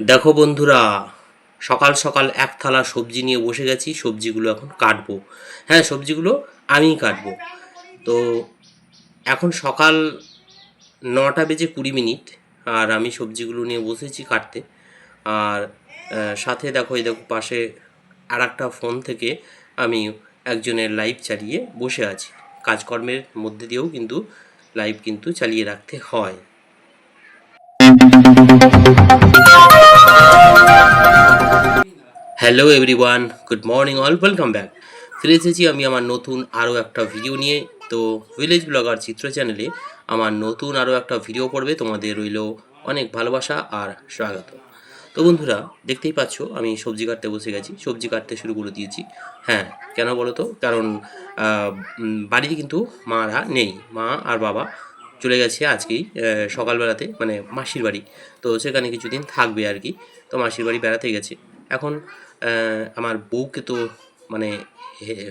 দেখো বন্ধুরা, সকাল সকাল এক থালা সবজি নিয়ে বসে গেছি। সবজিগুলো এখন কাটবো। হ্যাঁ সবজিগুলো আমিই কাটবো। তো এখন সকাল নটা বেজে কুড়ি মিনিট আর আমি সবজিগুলো নিয়ে বসেছি কাটতে। আর সাথে দেখো, এই দেখো পাশে আর একটা ফোন থেকে আমি একজনের লাইভ চালিয়ে বসে আছি। কাজকর্মের মধ্যে দিয়েও কিন্তু লাইভ কিন্তু চালিয়ে রাখতে হয়। Hello everyone good morning all welcome back ফিরে এসেছি আমি আমার নতুন আরও একটা ভিডিও নিয়ে। তো ভিলেজ ব্লগার চিত্র চ্যানেলে আমার নতুন আরও একটা ভিডিও পড়বে। তোমাদের রইল অনেক ভালোবাসা আর স্বাগত। তো বন্ধুরা, দেখতেই পাচ্ছ, আমি সবজি কাটতে বসে গেছি। সবজি কাটতে শুরু করে দিয়েছি। হ্যাঁ কেন বলো তো? কারণ বাড়িতে কিন্তু মারা নেই। মা আর বাবা চলে গেছে আজকেই সকালবেলাতে মানে মাসির বাড়ি। তো সেখানে কিছুদিন থাকবে আর কি। তো মাসির বাড়ি বেড়াতে গেছে। এখন আমার বউকে তো মানে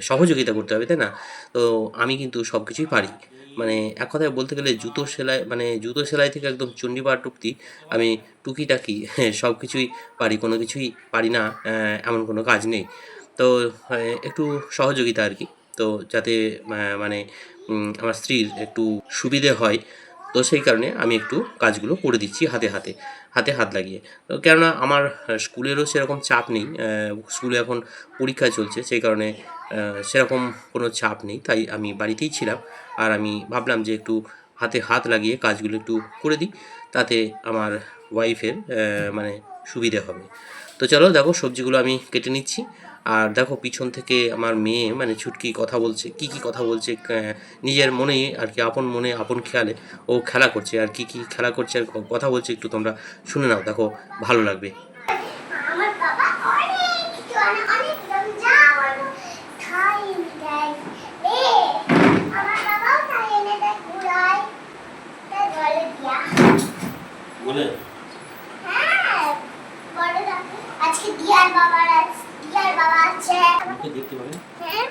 সহযোগিতা করতে হবে, তাই না? তো আমি কিন্তু সব কিছুই পারি। মানে এক কথায় বলতে গেলে জুতো সেলাই মানে জুতো সেলাই থেকে একদম চণ্ডীপাঠ টুকতি আমি টুকিটাকি সব কিছুই পারি। কোনো কিছুই পারি না এমন কোনো কাজ নেই। তো একটু সহযোগিতা আর কি। তো যাতে মানে আমার স্ত্রীর একটু সুবিধে হয়, তো সেই কারণে আমি একটু কাজগুলো করে দিচ্ছি হাতে হাতে হাতে হাত লাগিয়ে। তো কেননা আমার স্কুলেরও সেরকম চাপ নেই স্কুলে এখন পরীক্ষা চলছে, সেই কারণে সেরকম কোনো চাপ নেই, তাই আমি বাড়িতেই ছিলাম। আর আমি ভাবলাম যে একটু হাতে হাত লাগিয়ে কাজগুলো একটু করে দিই, তাতে আমার ওয়াইফের মানে সুবিধে হবে। তো চলো দেখো সবজিগুলো আমি কেটে নিচ্ছি। আর দেখো পিছন থেকে আমার মেয়ে মানে ছুটকি কথা বলছে কি কি কথা বলছে নিজের মনেই আর কি আপন মনে আপন খেয়ালে ও খেলা করছে আর কি কি খেলা করছে আর কথা বলছে একটু তোমরা শুনে নাও দেখো ভালো লাগবে। বলে? হ্যাঁ দাও আজকে দিয়ার বাবার আছে দিয়ার বাবা আছে। দেখতে পাবে? হ্যাঁ?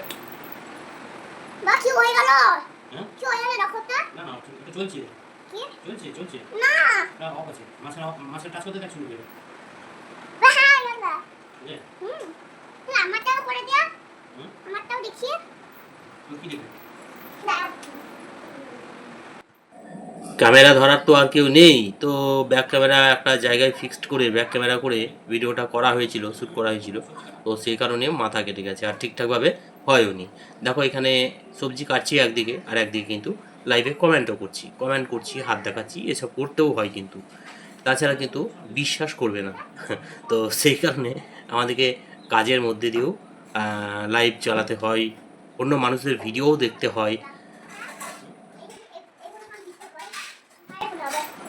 বা কি হয়ে গেল? হ্যাঁ? কি হয়ে গেল দেখো না না এটা চলছে। কি? চলছে চলছে। না। না অফ আছে। মাছের মাছের টাচ করতে দেখ শুরু হ্যাঁ গেল। হুম। আমারটাও করে দিয়া? আমারটাও দেখিয়ে। কি দেখবি? ক্যামেরা ধরার তো আর কেউ নেই। তো ব্যাক ক্যামেরা একটা জায়গায় ফিক্সড করে ব্যাক ক্যামেরা করে ভিডিওটা করা হয়েছিল শ্যুট করা হয়েছিল। তো সেই কারণে মাথা কেটে গেছে আর ঠিকঠাকভাবে হয়ওনি। দেখো এখানে সবজি কাটছি একদিকে আর একদিকে কিন্তু লাইভে কমেন্টও করছি। কমেন্ট করছি, হাত দেখাচ্ছি, এসব করতেও হয় কিন্তু। তাছাড়া কিন্তু বিশ্বাস করবে না। তো সেই কারণে আমাদেরকে কাজের মধ্যে দিয়েও লাইভ চালাতে হয়, অন্য মানুষের ভিডিওও দেখতে হয়।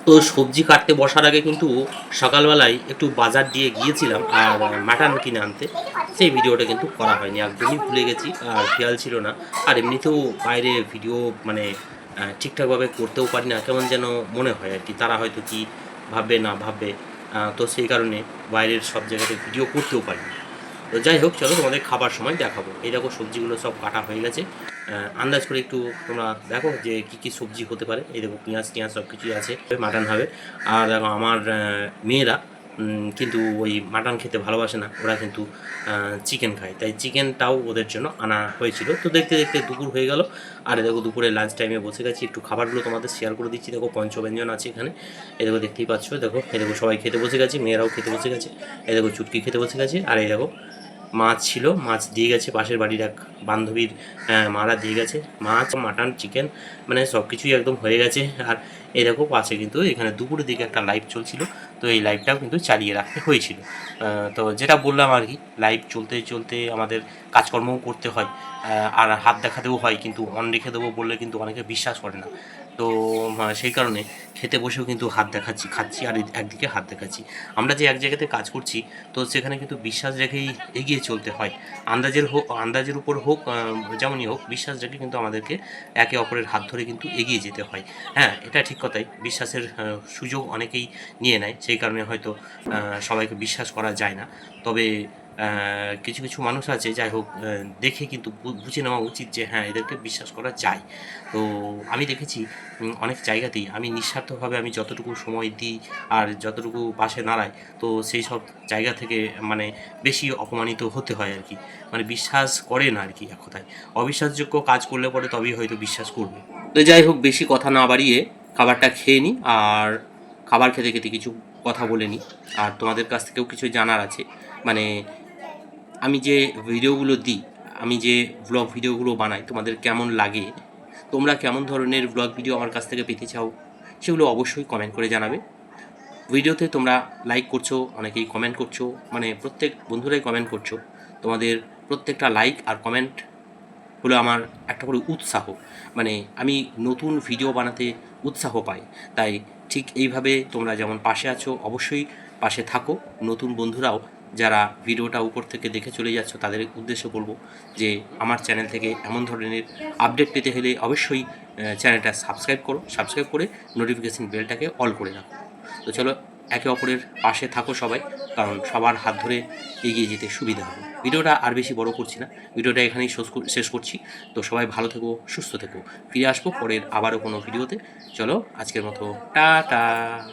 তো সবজি কাটতে বসার আগে কিন্তু সকালবেলায় একটু বাজার দিয়ে গিয়েছিলাম আর মাটন কিনে আনতে। সেই ভিডিওটা কিন্তু করা হয়নি, একদমই ভুলে গেছি আর খেয়াল ছিল না। আর এমনিতেও বাইরে ভিডিও মানে ঠিকঠাকভাবে করতেও পারি না, কেমন যেন মনে হয় আর কি, তারা হয়তো কি ভাববে না ভাববে তো সেই কারণে বাইরের সব জায়গাতে ভিডিও করতেও পারি না তো যাই হোক, চলো তোমাদের খাবার সময় দেখাবো। এই দেখো সবজিগুলো সব কাটা হয়ে গেছে। আন্দাজ করে একটু তোমরা দেখো যে কি কি সবজি হতে পারে। এই দেখো পেঁয়াজ, টিয়াজ সব কিছুই আছে, মাটন হবে। আর দেখো আমার মেয়েরা কিন্তু ওই মাটন খেতে ভালোবাসে না। ওরা কিন্তু চিকেন খায়। তাই চিকেনটাও ওদের জন্য আনা হয়েছিল। তো দেখতে দেখতে দুপুর হয়ে গেল। আর দেখো, দুপুরে লাঞ্চ টাইমে বসে গেছি। একটু খাবারগুলো তোমাদের শেয়ার করে দিচ্ছি। দেখো, পঞ্চব্যঞ্জন আছে এখানে। এই দেখো, দেখতেই পাচ্ছ। দেখো এই দেখো, সবাই খেতে বসে গেছে। মেয়েরাও খেতে বসে গেছে। এ দেখো, চুটকি খেতে বসে গেছে। আর এই দেখো, মাছ ছিল। মাছ দিয়ে গেছে। পাশের বাড়ির এক বান্ধবীর মারা দিয়ে গেছে। মাছ, মাটন চিকেন মানে সব কিছুই একদম হয়ে গেছে। আর এই পাশে কিন্তু এখানে দুপুরের দিকে একটা লাইভ চলছিল, তো এই লাইভটাও কিন্তু চালিয়ে রাখতে হয়েছিল। তো যেটা বললাম আর কি লাইভ চলতে চলতে আমাদের কাজকর্মও করতে হয় আর হাত দেখাতেও হয়, কিন্তু অন রেখে দেবো বললে কিন্তু অনেকে বিশ্বাস করে না। তো সেই কারণে খেতে বসেও কিন্তু হাত দেখাচ্ছি, খাচ্ছি আর একদিকে হাত দেখাচ্ছি। আমরা যে এক জায়গাতে কাজ করছি, তো সেখানে কিন্তু বিশ্বাস রেখেই এগিয়ে চলতে হয়। আন্দাজের হোক, আন্দাজের উপর হোক যেমনই হোক, বিশ্বাস রেখে কিন্তু আমাদেরকে একে অপরের হাত ধরে কিন্তু এগিয়ে যেতে হয়। হ্যাঁ এটা ঠিক কথাই বিশ্বাসের সুযোগ অনেকেই নিয়ে নেয়, সেই কারণে হয়তো সবাইকে বিশ্বাস করা যায় না। তবে কিছু কিছু মানুষ আছে, যাই হোক দেখে কিন্তু বুঝে নেওয়া উচিত যে হ্যাঁ এদেরকে বিশ্বাস করা যায়। তো আমি দেখেছি অনেক জায়গাতেই আমি নিঃস্বার্থভাবে আমি যতটুকু সময় দিই আর যতটুকু পাশে দাঁড়াই, তো সেই সব জায়গা থেকে মানে বেশি অপমানিত হতে হয় আর কি। মানে বিশ্বাস করে না আর কি এক কথায়। অবিশ্বাসযোগ্য কাজ করলে পরে তবেই হয়তো বিশ্বাস করবে। তো যাই হোক, বেশি কথা না বাড়িয়ে খাবারটা খেয়ে নিই আর খাবার খেতে খেতে কিছু কথা বলে নিই আর তোমাদের কাছ থেকেও কিছু জানার আছে। মানে আমি যে ভিডিওগুলো দিই, আমি যে ব্লগ ভিডিওগুলো বানাই, তোমাদের কেমন লাগে, তোমরা কেমন ধরনের ব্লগ ভিডিও আমার কাছ থেকে পেতে চাও, সেগুলো অবশ্যই কমেন্ট করে জানাবে। ভিডিওতে তোমরা লাইক করছ, অনেকেই কমেন্ট করছ মানে প্রত্যেক বন্ধুরাই কমেন্ট করছ, তোমাদের প্রত্যেকটা লাইক আর কমেন্ট হলো আমার একটা করে উৎসাহ। মানে আমি নতুন ভিডিও বানাতে উৎসাহ পাই। তাই ঠিক এইভাবে তোমরা যেমন পাশে আছো, অবশ্যই পাশে থাকো। নতুন বন্ধুরাও যারা ভিডিওটা উপর থেকে দেখে চলে যাচ্ছ, তাদের উদ্দেশ্যে বলব যে আমার চ্যানেল থেকে এমন ধরনের আপডেট পেতে হলে অবশ্যই চ্যানেলটা সাবস্ক্রাইব করো। সাবস্ক্রাইব করে নোটিফিকেশান বেলটাকে অল করে রাখো। তো চলো একে অপরের পাশে থাকো সবাই, কারণ সবার হাত ধরে এগিয়ে যেতে সুবিধা হবে। ভিডিওটা আর বেশি বড় করছি না, ভিডিওটা এখানেই শেষ কর- শেষ করছি। তো সবাই ভালো থেকো, সুস্থ থেকো। ফিরে আসব পরের আবারও কোনো ভিডিওতে। চলো, আজকের মতো, টাটা!